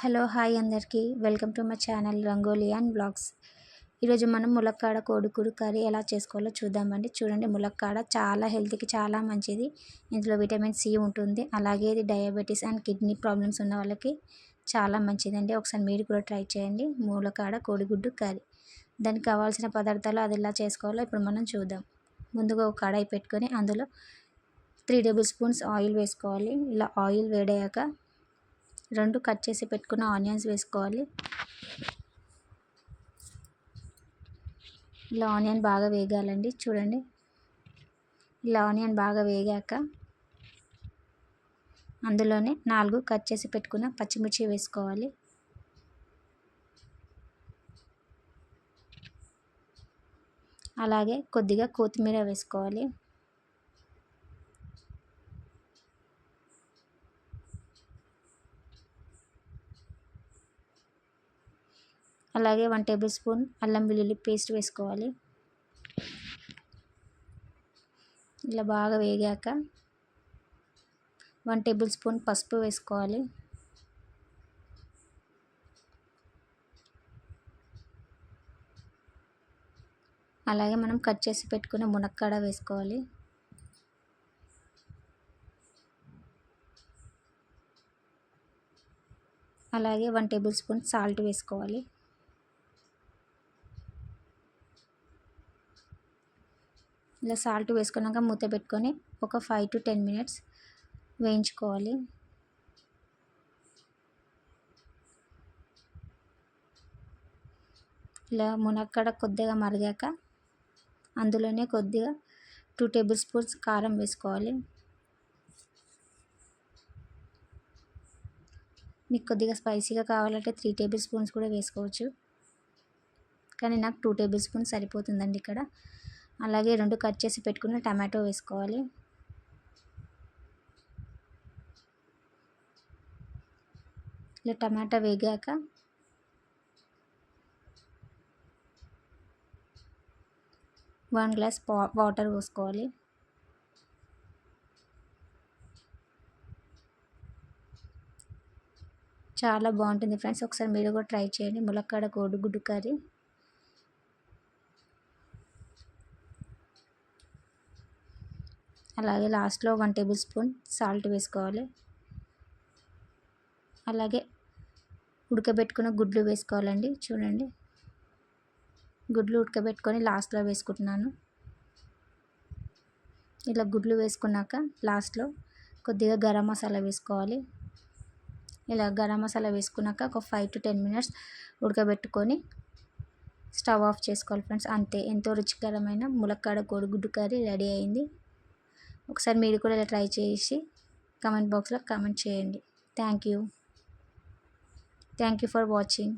Hello hi అందరికీ. Welcome to my channel Rangoli and blogs. ఈరోజు మనం ములక్కాడ కోడికూడు కర్రీ ఎలా చేసుకోవాలో చూద్దామండి. చూడండి ములక్కాడ చాలా హెల్త్కి చాలా మంచిది. ఇందులో విటమిన్ సి ఉంటుంది. అలాగే ఇది డయాబెటీస్ అండ్ కిడ్నీ ప్రాబ్లమ్స్ ఉన్న వాళ్ళకి చాలా మంచిదండి. ఒకసారి మీరు కూడా ట్రై చేయండి. ములక్కాడ కోడిగుడ్డు కర్రీ. దానికి కావాల్సిన పదార్థాలు అది ఎలా చేసుకోవాలో ఇప్పుడు మనం చూద్దాం. ముందుగా ఒక కడాయి పెట్టుకొని అందులో త్రీ టేబుల్ స్పూన్స్ ఆయిల్ వేసుకోవాలి. ఇలా ఆయిల్ వేడయ్యాక రెండు కట్ చేసి పెట్టుకున్న ఆనియన్స్ వేసుకోవాలి. ఇలా ఆనియన్ బాగా వేగాలండి. చూడండి. ఇలా ఆనియన్ బాగా వేగాక అందులోనే నాలుగు కట్ చేసి పెట్టుకున్న పచ్చిమిర్చి వేసుకోవాలి. అలాగే కొద్దిగా కొత్తిమీర వేసుకోవాలి. అలాగే వన్ టేబుల్ స్పూన్ అల్లం వెల్లుల్లి పేస్ట్ వేసుకోవాలి. ఇలా బాగా వేగాక వన్ టేబుల్ స్పూన్ పసుపు వేసుకోవాలి. అలాగే మనం కట్ చేసి పెట్టుకున్న మునక్కాడ వేసుకోవాలి. అలాగే వన్ టేబుల్ స్పూన్ సాల్ట్ వేసుకోవాలి. ఇలా సాల్ట్ వేసుకున్నాక మూత పెట్టుకొని ఒక ఫైవ్ టు టెన్ మినిట్స్ వేయించుకోవాలి. ఇలా మునక్కడ కొద్దిగా మరిగాక అందులోనే కొద్దిగా టూ టేబుల్ స్పూన్స్ కారం వేసుకోవాలి. మీకు కొద్దిగా స్పైసీగా కావాలంటే త్రీ టేబుల్ స్పూన్స్ కూడా వేసుకోవచ్చు. కానీ నాకు టూ టేబుల్ స్పూన్స్ సరిపోతుందండి ఇక్కడ. అలాగే రెండు కట్ చేసి పెట్టుకున్న టమాటో వేసుకోవాలి. ఇలా టమాటా వేగాక వన్ గ్లాస్ వాటర్ పోసుకోవాలి. చాలా బాగుంటుంది ఫ్రెండ్స్. ఒకసారి మీరు కూడా ట్రై చేయండి. ములక్కాడ కోడిగుడ్డు కర్రీ. అలాగే లాస్ట్లో వన్ టేబుల్ స్పూన్ సాల్ట్ వేసుకోవాలి. అలాగే ఉడకబెట్టుకున్న గుడ్లు వేసుకోవాలండి చూడండి. గుడ్లు ఉడకబెట్టుకొని లాస్ట్లో వేసుకుంటున్నాను. ఇలా గుడ్లు వేసుకున్నాక లాస్ట్లో కొద్దిగా గరం మసాలా వేసుకోవాలి. ఇలా గరం మసాలా వేసుకున్నాక ఒక ఫైవ్ టు టెన్ మినిట్స్ ఉడకబెట్టుకొని స్టవ్ ఆఫ్ చేసుకోవాలి ఫ్రెండ్స్. అంతే ఎంతో రుచికరమైన ములక్కాడ కోడిగుడ్డు కర్రీ రెడీ అయింది. ఒకసారి మీరు కూడా ఇలా ట్రై చేసి కమెంట్ బాక్స్లో కమెంట్ చేయండి. Thank you. Thank you for watching.